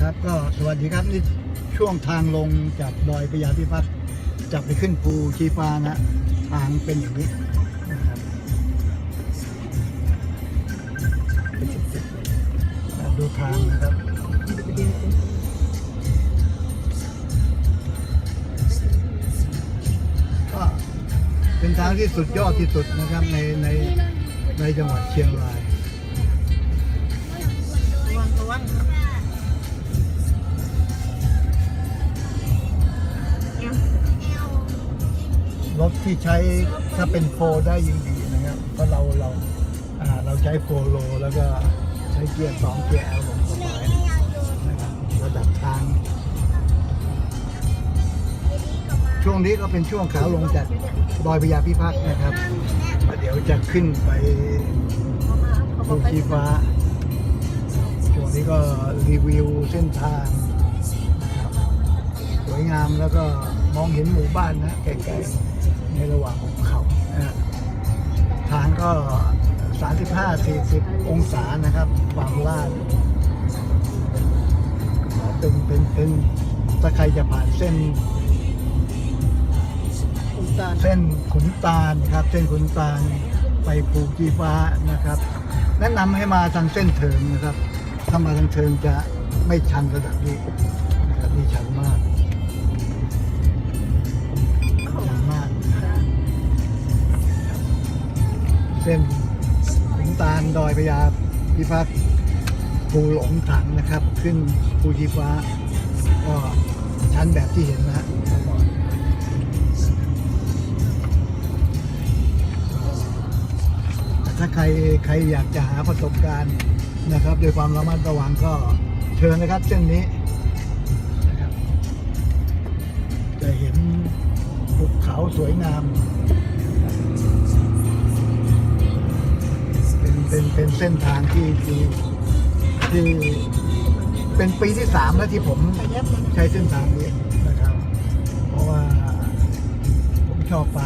ครับก็สวัสดีครับนี่ช่วงทางลงจากดอยพญาพิพัฒน์จะไปขึ้นภูชีฟ้านะทางเป็นอย่างนี้ครับดูทางนะครับก็เป็นทางที่สุดยอดที่สุดนะครับในในในจังหวัดเชียงราย รถที่ใช้ถ้าเป็นโฟได้ยิ่งดีนะครับเพราะเราเราอ่าเราใช้โฟโลแล้วก็ใช้เกียร์สองเกียร์แอลลงสบายนะครับระดับทาง ช่วงนี้ก็เป็นช่วงขาลงจากดอยพญาพิพัฒน์นะครับเดี๋ยวจะขึ้นไปภูชีฟ้า ช่วงนี้ก็รีวิวเส้นทางสวยงามแล้วก็มองเห็นหมู่บ้านนะไกลๆ ในระหว่างหุบเขาทางก็ 35-40 องศานะครับ ความลาดเป็นเป็นเป็นถ้าใครจะผ่านเส้นเส้นขุนตาลครับ เส้นขุนตาลไปภูกีฟ้านะครับ แนะนำให้มาทางเส้นเทิงนะครับ ถ้ามาทางเทิงจะไม่ชันระดับนี้นะครับนี่ชันมาก เส้นขุนตาลดอยพญาพิพัฒน์ภูหลงถังนะครับ ขึ้นภูชีฟ้าก็ชั้นแบบที่เห็นนะฮะถ้าใครใครอยากจะหาประสบการณ์นะครับโดยความระมัดระวังก็เชิญนะครับเส้นนี้นะครับจะเห็นภูเขาสวยงาม เป็นเป็นเป็นเส้นทางที่ที่ที่เป็นปีที่สามแล้วที่ผมขยับมันใช้เส้นทางนี้นะครับ เพราะว่าผมชอบควา